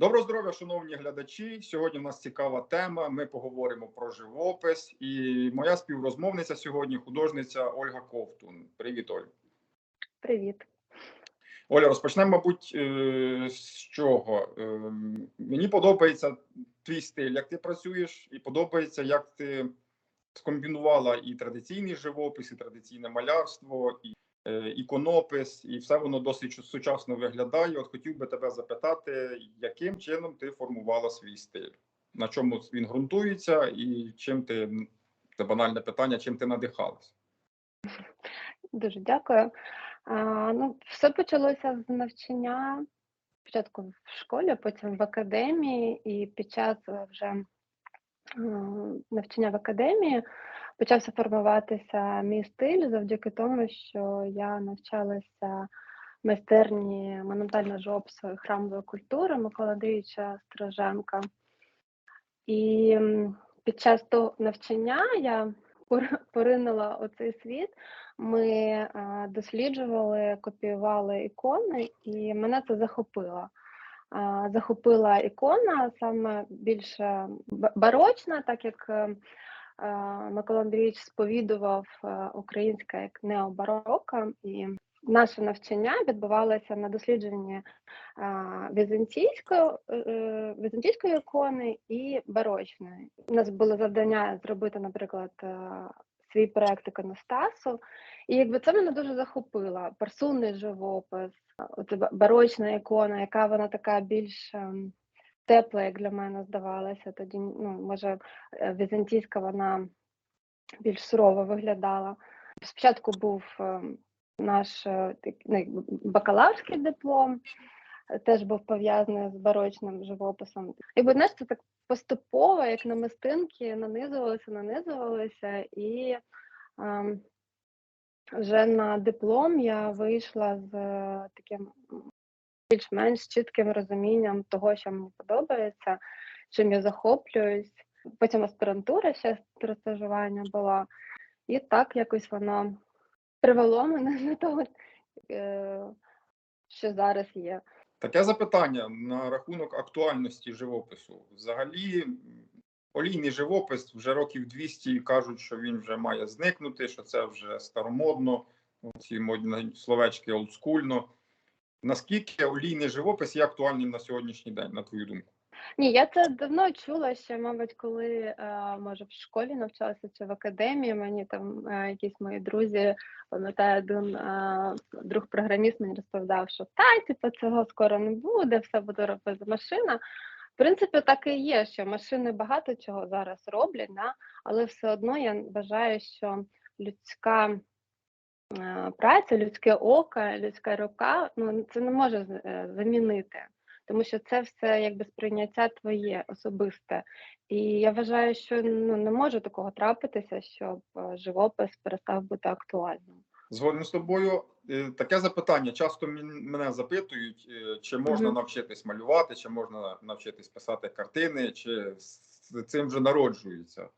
Доброго здоров'я, шановні глядачі. Сьогодні в нас цікава тема. Ми поговоримо про живопис. І моя співрозмовниця сьогодні художниця Ольга Ковтун. Привіт, Оль. Привіт. Оля, розпочнемо, мабуть, е, з чого. Е, Мені подобається твій стиль, як ти працюєш, і подобається, як ти скомбінувала і традиційний живопис, і традиційне малярство, і іконопис, і все воно досить сучасно виглядає. От хотів би тебе запитати, яким чином ти формувала свій стиль, на чому він ґрунтується, і чим ти це банальне питання, чим ти надихалась? Дуже дякую. А, ну, все почалося з навчання спочатку в школі, потім в академії, і під час е, вже е, навчання в академії почався формуватися мій стиль завдяки тому, що я навчалася в майстерні монументального жопсу храмової культури Микола Андрійовича Стороженка. І під час того навчання я поринула у цей світ. Ми досліджували, копіювали ікони, і мене це захопило. Захопила ікона саме більше барочна, так як е, е, Микола Андрійович сповідував е, українське як необарока, і наше навчання відбувалося на дослідженні візантійської, е, е, візантійської ікони і барочної. У нас було завдання зробити, наприклад, е, свій проект іконостасу, і якби це мене дуже захопило. Парсунний живопис, барочна ікона, яка вона така більш ем, тепла, як для мене здавалася. Тоді, ну, може, е, візантійська вона більш сурово виглядала. Спочатку був ем, наш е, ну, бакалаврський диплом, е, теж був пов'язаний з барочним живописом. Якби знаєш, це так поступово, як на мистинки, нанизувалося, нанизувалося, і ем, вже на диплом я вийшла з е, таким більш-менш чітким розумінням того, що мені подобається, чим я захоплююсь. Потім аспірантура ще стажування була, і так якось воно привело мене до того, е, що зараз є. Таке запитання на рахунок актуальності живопису. Взагалі, олійний живопис вже років 200 кажуть, що він вже має зникнути, що це вже старомодно, ці модні словечки олдскульно. Наскільки олійний живопис є актуальним на сьогоднішній день, на твою думку? Ні, я це давно чула ще, мабуть, коли е, може в школі навчалася чи в академії. Мені там е, якісь мої друзі, пам'ятаю, один е, друг програміст мені розповідав, що та, типу, цього скоро не буде, все буде робити машина. В принципі, так і є, що машини багато чого зараз роблять, да? але все одно я вважаю, що людська праця, людське око, людська рука, ну це не може е, замінити тому що це все якби сприйняття твоє особисте. І я вважаю, що ну не може такого трапитися, щоб е, живопис перестав бути актуальним. Згоден з тобою. Е, Таке запитання. Часто мене запитують, чи можна Мгм. навчитись малювати, чи можна навчитись писати картини, чи з цим вже народжується.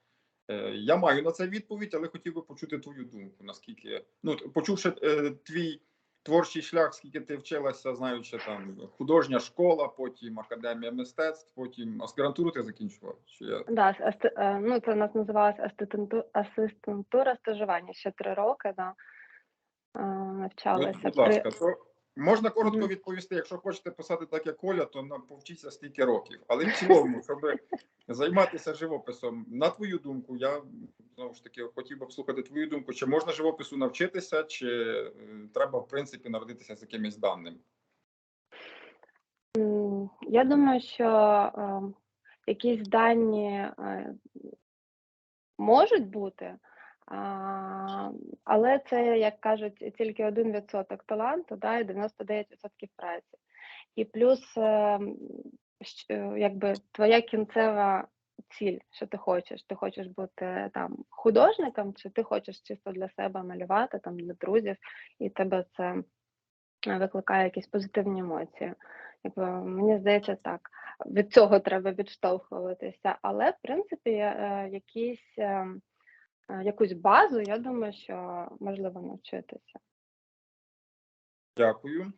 Е, Я маю на це відповідь, але хотів би почути твою думку. Наскільки ну почувши е, твій творчий шлях, скільки ти вчилася, знаючи там художня школа, потім академія мистецтв, потім аспірантуру ти закінчував. Чи я Да, асти- е, ну це у нас називалося асистенту- асистентура стажування ще три роки. Да, Ну, навчалася. будь При- ласка, то можна коротко відповісти. Якщо хочете писати так, як Коля, то нам повчіться стільки років. Але в цілому, щоб займатися живописом, на твою думку, я знову ж таки хотів би послухати твою думку, чи можна живопису навчитися, чи е, треба в принципі народитися з якимись даними? М, Я думаю, що е, якісь дані е, можуть бути, але це, як кажуть, тільки 1% таланту да, і 99% праці. І плюс, е, е, якби твоя кінцева ціль, що ти хочеш. Ти хочеш бути там художником, чи ти хочеш чисто для себе малювати, там для друзів, і тебе це викликає якісь позитивні емоції. Якби, мені здається, так. Від цього треба відштовхуватися. Але, в принципі, е, якісь, якусь базу, я думаю, що можливо навчитися. Дякую.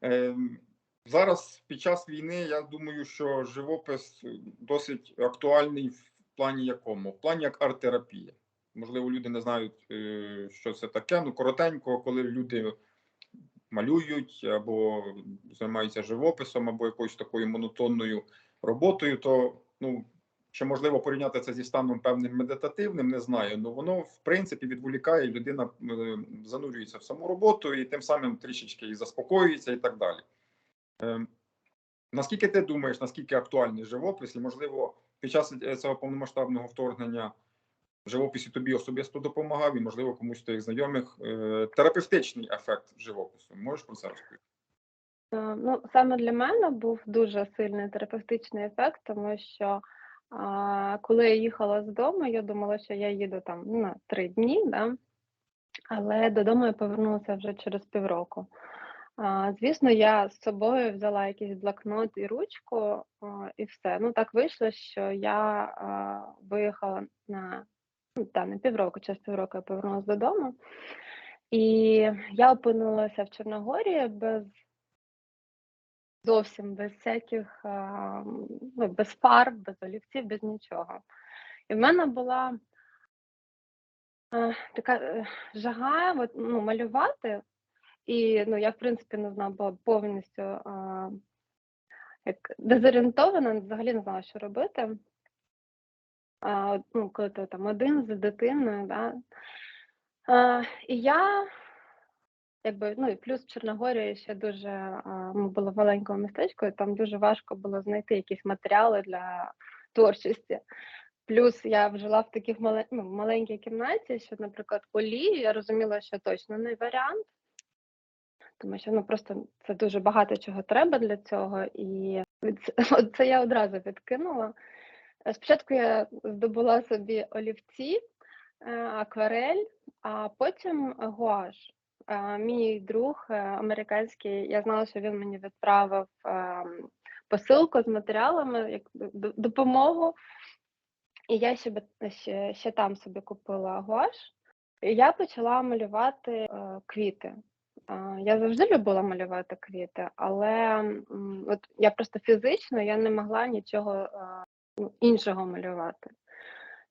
Ем, Зараз під час війни я думаю, що живопис досить актуальний в плані якому? В плані як арт-терапія. Можливо, люди не знають, е, що це таке. Ну, коротенько, коли люди малюють або займаються живописом, або якоюсь такою монотонною роботою, то ну. Чи можливо порівняти це зі станом певним медитативним, не знаю. Ну воно в принципі відволікає, людина е, занурюється в саму роботу і тим самим трішечки і заспокоюється, і так далі. Е, Наскільки ти думаєш, наскільки актуальний живопис, і можливо, під час е, цього повномасштабного вторгнення живопис і тобі особисто допомагав, і можливо комусь з твоїх знайомих терапевтичний ефект живопису. Можеш про це розповісти? Ну, саме для мене був дуже сильний терапевтичний ефект, тому що а, коли я їхала з дому, я думала, що я їду там ну, на три дні, да? але додому я повернулася вже через півроку. А, звісно, я з собою взяла якийсь блокнот і ручку, і все. Ну, так вийшло, що я а, виїхала на, ну, та, на півроку, через півроку я повернулася додому. І я опинилася в Чорногорії без зовсім без всяких, ну, без фарб, без олівців, без нічого. І в мене була е, така е, жага от, ну, малювати, і ну, я, в принципі, не знала, була повністю а, як дезорієнтована, взагалі не знала, що робити. А, ну, коли ти там один з дитиною, да? а, і я Якби, ну і плюс в Чорногорії ще дуже ми були в маленькому містечку, і там дуже важко було знайти якісь матеріали для творчості. Плюс я жила в таких мале, ну, маленькій кімнаті, що, наприклад, олію я розуміла, що точно не варіант, тому що ну просто це дуже багато чого треба для цього, і от це я одразу відкинула. Спочатку я здобула собі олівці, е, акварель, а потім гуаш. Мій друг е, американський, я знала, що він мені відправив ем, посилку з матеріалами, як допомогу. І я ще, ще, ще там собі купила гуаш. І я почала малювати е, квіти. Я завжди любила малювати квіти, але от я просто фізично я не могла нічого е, ну, іншого малювати.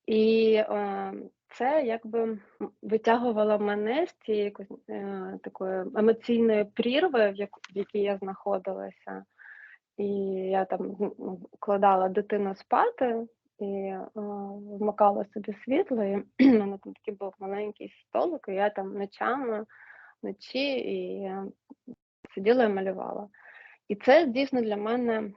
І е, це якби витягувало мене з цієї якось, е, такої емоційної прірви, в, яку, в якій я знаходилася. І я там вкладала дитину спати і е, вмикала собі світло. І в мене там такий був маленький столик, і я там ночами, вночі і сиділа і малювала. І це дійсно для мене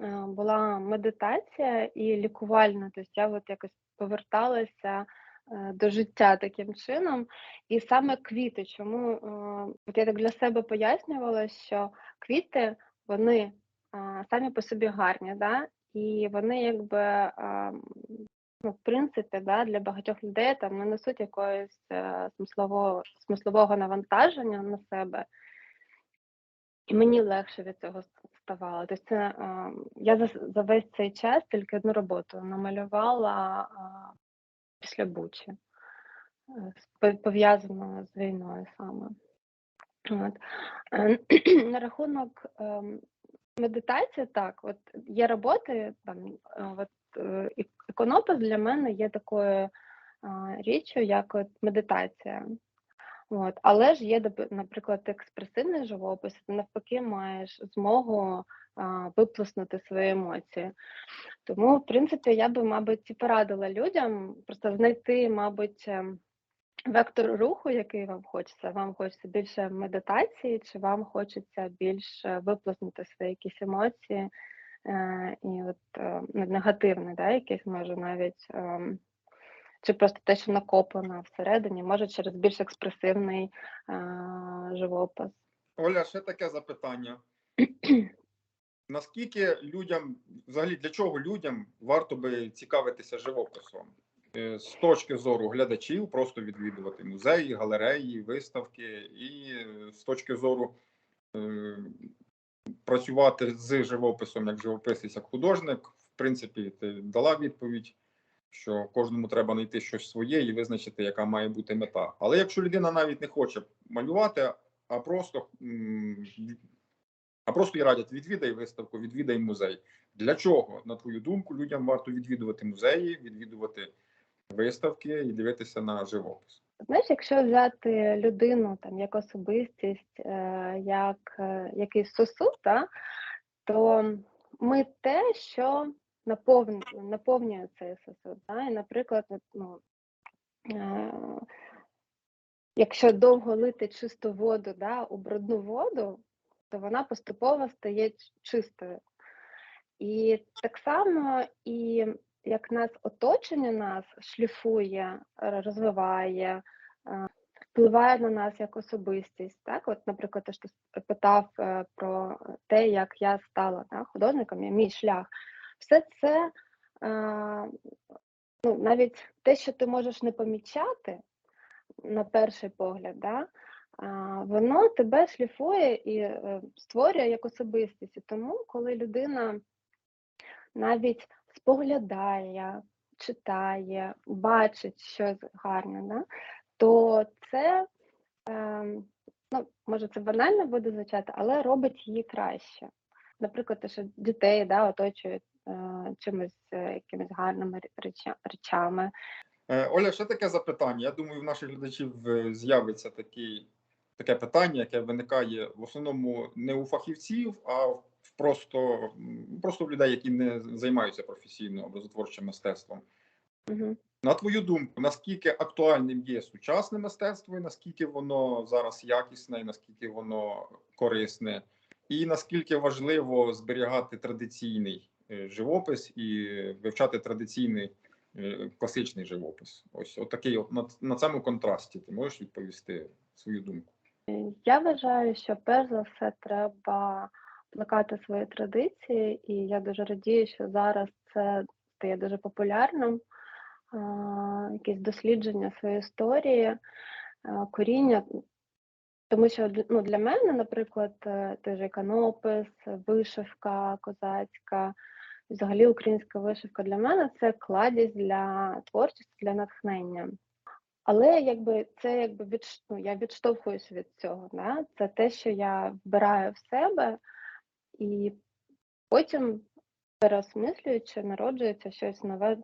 е, була медитація і лікувальна. Тобто я от якось поверталася е, до життя таким чином. І саме квіти, чому е, от я так для себе пояснювала, що квіти вони самі по собі гарні, да? і вони якби. Ну, в принципі, да, для багатьох людей там не несуть якогось е, смислового, смислового навантаження на себе, і мені легше від цього с- Тобто це, е, я за, за весь цей час тільки одну роботу намалювала після Бучі, з- пов'язану з війною саме. От. Е, На рахунок медитації, так, от є роботи, там, от, іконопис для мене є такою річчю, як от медитація. От. Але ж є, наприклад, експресивний живопис, ти навпаки маєш змогу а, виплеснути свої емоції. Тому, в принципі, я би, мабуть, і порадила людям просто знайти, мабуть, ем, вектор руху, який вам хочеться. Вам хочеться більше медитації, чи вам хочеться більше виплеснути свої якісь емоції, е, і от е, негативне, да, якесь може навіть. ем, чи просто те, що накоплено всередині, може через більш експресивний е, живопис. Оля, ще таке запитання. Наскільки людям, взагалі для чого людям варто би цікавитися живописом? Е, З точки зору глядачів, просто відвідувати музеї, галереї, виставки, і е, з точки зору е, працювати з живописом як живописець, як художник, в принципі, ти дала відповідь, що кожному треба знайти щось своє і визначити, яка має бути мета. Але якщо людина навіть не хоче малювати, а просто а просто і радять відвідай виставку, відвідай музей. Для чого, на твою думку, людям варто відвідувати музеї, відвідувати виставки і дивитися на живопис? Знаєш, якщо взяти людину там як особистість, е, як е, якийсь сосуд, то ми те, що наповнює, наповнює цей сосуд. Та? І, наприклад, ну, е, якщо довго лити чисту воду да, у брудну воду, то вона поступово стає чистою. І так само і як нас оточення нас шліфує, розвиває, е, впливає на нас як особистість. Так, от, наприклад, ти с- питав е, про те, як я стала да, художником, мій шлях. Все це е, ну, навіть те, що ти можеш не помічати на перший погляд, да, воно тебе шліфує і е, створює як особистість. І тому, коли людина навіть споглядає, читає, бачить щось гарне, да, то це, ем, ну, може, це банально буде звучати, але робить її краще. Наприклад, те, що дітей да, оточують е, чимось, е, якимись гарними реча- речами. Е, Оля, ще таке запитання. Я думаю, в наших глядачів е, з'явиться такий, таке питання, яке виникає в основному не у фахівців, а в просто, просто в людей, які не займаються професійно образотворчим мистецтвом. Угу. На твою думку, наскільки актуальним є сучасне мистецтво, і наскільки воно зараз якісне, і наскільки воно корисне, і наскільки важливо зберігати традиційний е, живопис і вивчати традиційний е, класичний живопис? Ось отакий от на, на цьому контрасті. Ти можеш відповісти свою думку? Я вважаю, що перш за все треба плекати свої традиції, і я дуже радію, що зараз це стає дуже популярним. Якісь дослідження своєї історії, коріння. Тому що ну, для мене, наприклад, е, той же іконопис, вишивка козацька, взагалі українська вишивка для мене це кладість для творчості, для натхнення. Але якби це якби відш... ну, я відштовхуюся від цього. Да? Це те, що я вбираю в себе, і потім, переосмислюючи, народжується щось нове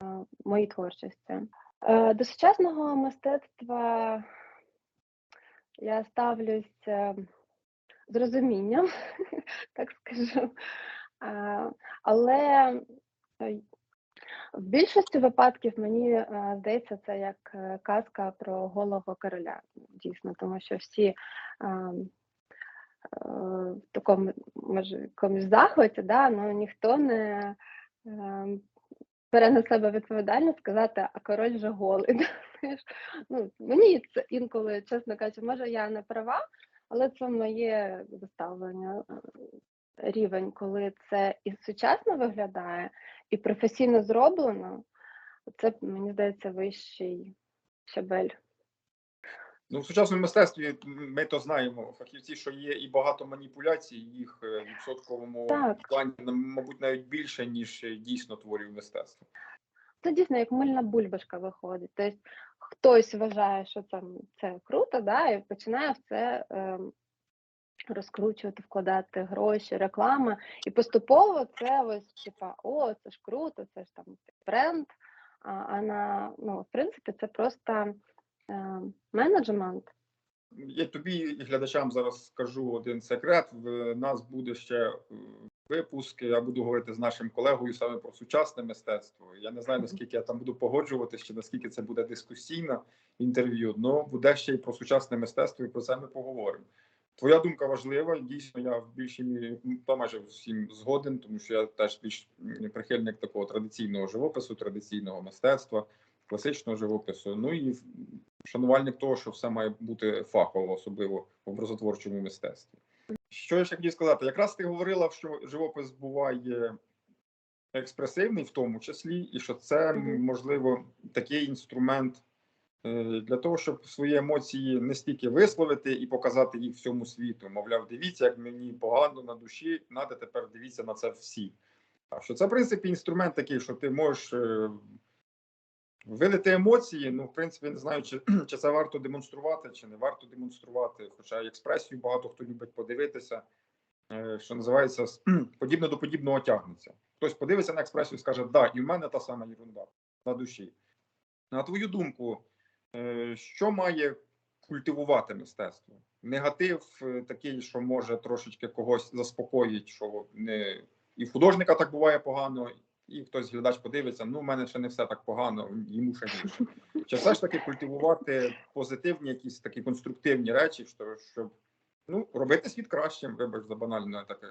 в моїй творчості. Е, До сучасного мистецтва я ставлюсь е, з розумінням, так скажу. Е, Але е, в більшості випадків мені е, здається, це як казка про голого короля. Дійсно, тому що всі е, е, в такому може якомусь захваті, да, ну ніхто не е, бере на себе відповідальність сказати, а король вже голий. Ну, мені це інколи, чесно кажучи, може я не права, але це моє виставлення. Рівень, коли це і сучасно виглядає, і професійно зроблено, це, мені здається, вищий щабель. Ну, в сучасному мистецтві ми то знаємо, фахівці, що є і багато маніпуляцій, їх е, в відсотковому Так. плані, мабуть, навіть більше, ніж е, дійсно творів мистецтва. Це дійсно як мильна бульбашка виходить. Тобто хтось вважає, що це, це круто, да, і починає в це ем, розкручувати, вкладати гроші, реклама. І поступово це ось типа, о, це ж круто, це ж там бренд. А, а на ну, в принципі, це просто е, менеджмент. Я тобі і глядачам зараз скажу один секрет. В нас буде ще е, випуск. Я буду говорити з нашим колегою саме про сучасне мистецтво. Я не знаю наскільки я там буду погоджуватися, чи наскільки це буде дискусійне інтерв'ю. але буде ще й про сучасне мистецтво, і про це ми поговоримо. Твоя думка важлива. Дійсно, я в більшій мірі та майже всім згоден, тому що я теж більш прихильник такого традиційного живопису, традиційного мистецтва, класичного живопису. Ну і шанувальник того, що все має бути фахово, особливо в образотворчому мистецтві. Що я ще хотів сказати? Якраз ти говорила, що живопис буває експресивний, в тому числі, і що це можливо такий інструмент для того, щоб свої емоції не стільки висловити і показати їх всьому світу. Мовляв, дивіться, як мені погано на душі, надо тепер дивіться на це всі. А що це, в принципі, інструмент такий, що ти можеш е, вилити емоції. Ну, в принципі, не знаю, чи, чи це варто демонструвати, чи не варто демонструвати. Хоча експресію багато хто любить подивитися. е, що називається, подібне до подібного тягнеться. Хтось подивиться на експресію і скаже, да, і в мене та сама ерунда на душі. На твою думку, е, що має культивувати мистецтво? Негатив е, такий, що може трошечки когось заспокоїть, що не і художника так буває погано, і хтось глядач подивиться, ну, в мене ще не все так погано, йому ще гірше. Чи все ж таки культивувати позитивні, якісь такі конструктивні речі, що, щоб ну, робити світ кращим, вибач за банальне таке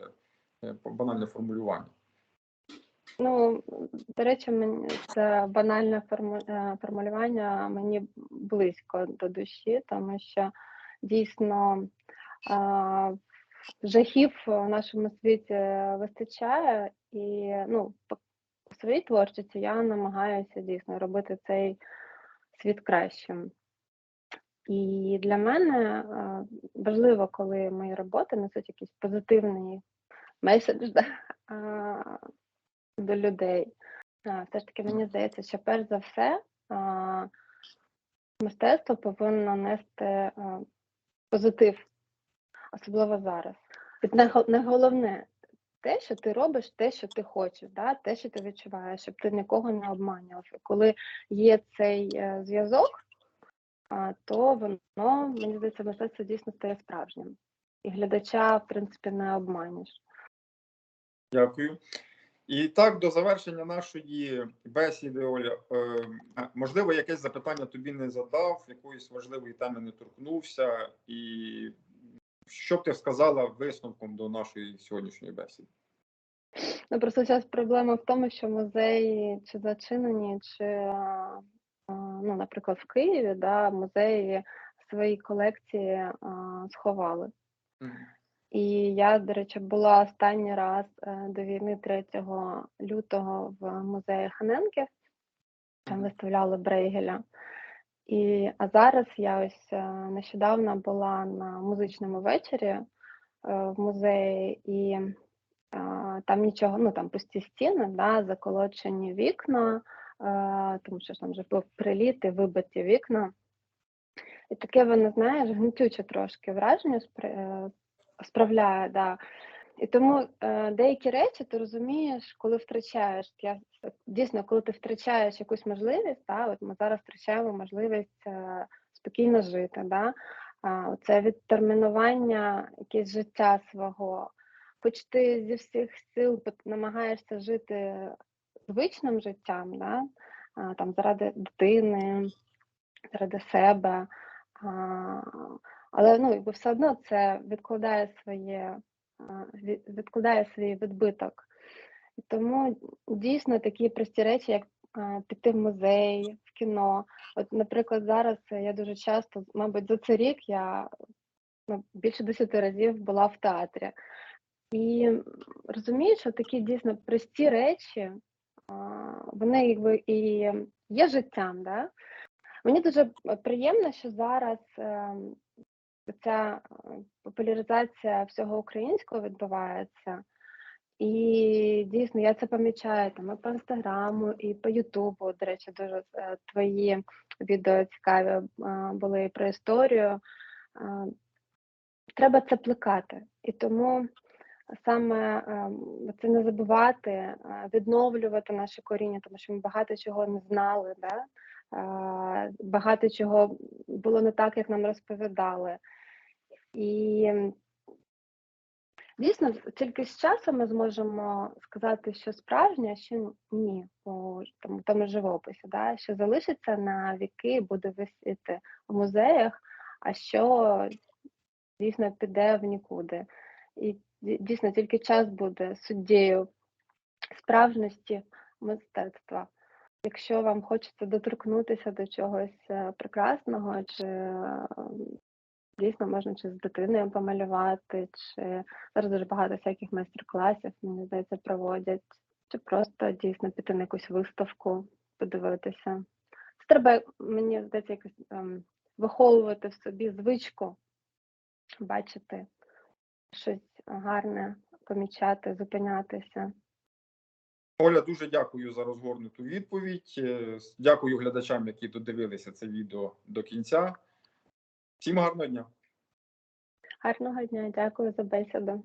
е, банальне формулювання. Ну, до речі, мені це банальне е, формулювання мені близько до душі, тому що дійсно жахів в нашому світі вистачає, і ну, по своїй творчості я намагаюся дійсно робити цей світ кращим. І для мене е, важливо, коли мої роботи несуть якийсь позитивний меседж до людей. Все ж таки, мені здається, що перш за все мистецтво повинно нести позитив, особливо зараз. Не, головне те, що ти робиш, те, що ти хочеш, да? те, що ти відчуваєш, щоб ти нікого не обманював. І коли є цей е, зв'язок, то воно, мені здається, мистецтво дійсно стає справжнім. І глядача, в принципі, не обманеш. Дякую. І так, до завершення нашої бесіди, Оля, е, можливо, якесь запитання тобі не задав, якоїсь важливої теми не торкнувся, і що б ти сказала висновком до нашої сьогоднішньої бесіди? Ну, просто зараз проблема в тому, що музеї чи зачинені, чи, а, а, ну, наприклад, в Києві, да, музеї свої колекції а, сховали. І я, до речі, була останній раз е, до війни 3 лютого в музеї Ханенків, там виставляли Брейгеля. І, а зараз я ось е, нещодавно була на музичному вечорі е, в музеї, і там нічого, ну там пусті стіни, да, заколочені вікна, тому що там вже був приліт і вибиті вікна. І таке воно, знаєш, гнітюче трошки враження справляє, да. І тому е, деякі речі ти розумієш, коли втрачаєш. Я дійсно, коли ти втрачаєш якусь можливість, да, от ми зараз втрачаємо можливість е, спокійно жити. Да? А, це відтермінування якесь життя свого. Хоч ти зі всіх сил намагаєшся жити звичним життям, да? а, там заради дитини, заради себе. А, але ну, якби все одно це відкладає своє відкладає свій відбиток. Тому дійсно такі прості речі, як піти в музей, в кіно. От, наприклад, зараз я дуже часто, мабуть, за цей рік я ну, більше 10 разів була в театрі. І розумію, що такі дійсно прості речі, вони якби і є життям. Да? Мені дуже приємно, що зараз ем, ця е, популяризація всього українського відбувається. І дійсно я це помічаю там і по інстаграму, і по Ютубу. До речі, дуже е, твої відео цікаві е, були про історію. Треба це плекати. І тому саме це не забувати, відновлювати наше коріння, тому що ми багато чого не знали. Да? Багато чого було не так, як нам розповідали. І Дійсно, тільки з часом ми зможемо сказати, що справжнє, а що ні у тому, тому живописі, да? що залишиться на віки, буде висіти в музеях, а що дійсно піде в нікуди. І дійсно тільки час буде суддєю справжності мистецтва. Якщо вам хочеться доторкнутися до чогось е, прекрасного, чи е, дійсно можна чи з дитиною помалювати, чи зараз дуже багато всяких майстер-класів, мені здається, проводять, чи просто дійсно піти на якусь виставку, подивитися. Це треба, мені здається, якось ем, виховувати в собі звичку, бачити щось гарне, помічати, зупинятися. Оля, дуже дякую за розгорнуту відповідь. Е, Дякую глядачам, які додивилися це відео до кінця. Всім гарного дня. Гарного дня, дякую за бесіду.